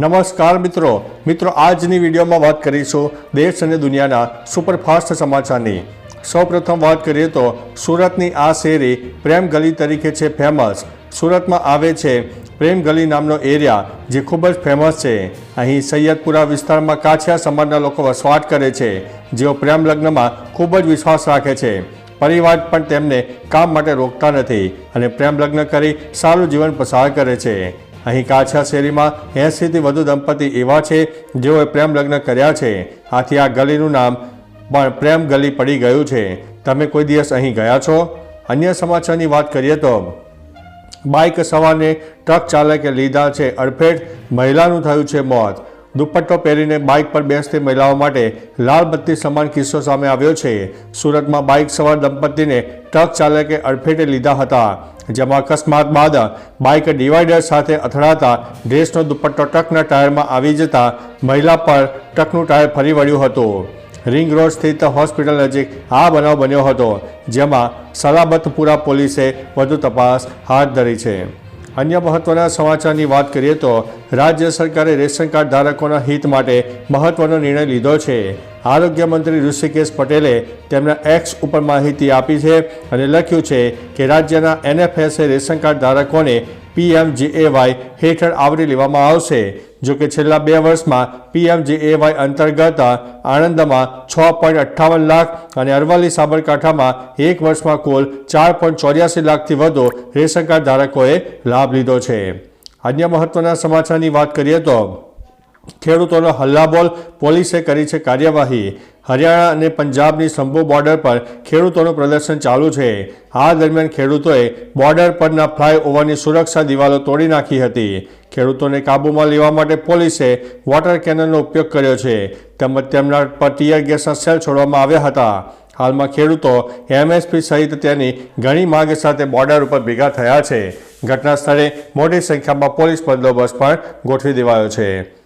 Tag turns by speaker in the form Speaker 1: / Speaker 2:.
Speaker 1: નમસ્કાર મિત્રો. મિત્રો, આજની વિડીયોમાં વાત કરીશું દેશ અને દુનિયાના સુપરફાસ્ટ સમાચારની. સૌપ્રથમ વાત કરીએ તો સુરતની આ શેરી પ્રેમ ગલી તરીકે છે ફેમસ. સુરતમાં આવે છે પ્રેમ ગલી નામનો એરિયા જે ખૂબ જ ફેમસ છે. અહીં સૈયદપુરા વિસ્તારમાં કાછિયા સમાજના લોકો વસવાટ કરે છે, જેઓ પ્રેમ લગ્નમાં ખૂબ જ વિશ્વાસ રાખે છે. પરિવાર પણ તેમને કામ માટે રોકતા નથી અને પ્રેમ લગ્ન કરી સારું જીવન પસાર કરે છે. અહીં કાછા શેરીમાં એંસીથી વધુ દંપતી એવા છે, જેઓએ પ્રેમ લગ્ન કર્યા છે. આથી આ ગલીનું નામ પણ પ્રેમ ગલી પડી ગયું છે. તમે કોઈ દિવસ અહીં ગયા છો? અન્ય સમાચારની વાત કરીએ તો, બાઇક સવારને ટ્રક ચાલકે લીધા છે. અડફેટ મહિલાનું થયું છે મોત. દુપટ્ટો પહેરીને બાઇક પર બેસતી મહિલાઓ માટે લાલ બત્તી સમાન કિસ્સો સામે આવ્યો છે. સુરતમાં બાઇક સવાર દંપતીને ટ્રક ચાલકે અડફેટે લીધા હતા, જેમાં અકસ્માત બાદ બાઇક ડિવાઈડર સાથે અથડાતા ડ્રેસનો દુપટ્ટો ટ્રકના ટાયરમાં આવી જતા મહિલા પર ટ્રકનું ટાયર ફરી વળ્યું હતું. રિંગ રોડ સ્થિત હોસ્પિટલ નજીક આ બનાવ બન્યો હતો, જેમાં સલાબતપુરા પોલીસે વધુ તપાસ હાથ ધરી છે. અન્ય મહત્વના સમાચારની વાત કરીએ તો રાજ્ય સરકારે રેશન કાર્ડ ધારકોના હિત માટે મહત્વનો નિર્ણય લીધો છે. આરોગ્ય મંત્રી ઋષિકેશ પટેલે તેમના એક્સ ઉપર માહિતી આપી છે અને લખ્યું છે કે રાજ્યના એનએફએસએ રેશન કાર્ડ ધારકોને પીએમજીએવાય હેઠળ આવરી લેવામાં આવશે, જો કે છેલ્લા બે વર્ષમાં પીએમજીએવાય અંતર્ગત આણંદમાં છ પોઈન્ટ અઠ્ઠાવન લાખ અને અરવલ્લી સાબરકાંઠામાં એક વર્ષમાં કુલ ચાર પોઈન્ટ ચોર્યાસી લાખથી વધુ રેશન કાર્ડ ધારકોએ લાભ લીધો છે. અન્ય મહત્વના સમાચારની વાત કરીએ તો ખેડૂતોનો હલ્લાબોલ પોલીસે કરી છે કાર્યવાહી. હરિયાણા અને પંજાબની શંભુ બોર્ડર પર ખેડૂતોનું પ્રદર્શન ચાલુ છે. આ દરમિયાન ખેડૂતોએ બોર્ડર પરના ફ્લાયઓવરની સુરક્ષા દિવાલો તોડી નાખી હતી. ખેડૂતોને કાબૂમાં લેવા માટે પોલીસે વોટર કેનલનો ઉપયોગ કર્યો છે. તેમજ તેમના પર ટીયર ગેસના સેલ છોડવામાં આવ્યા હતા. હાલમાં ખેડૂતો એમએસપી સહિત તેની ઘણી માંગ સાથે બોર્ડર ઉપર ભેગા થયા છે. ઘટના સ્થળે મોટી સંખ્યામાં પોલીસ બંદોબસ્ત પણ ગોઠવી દેવાયો છે.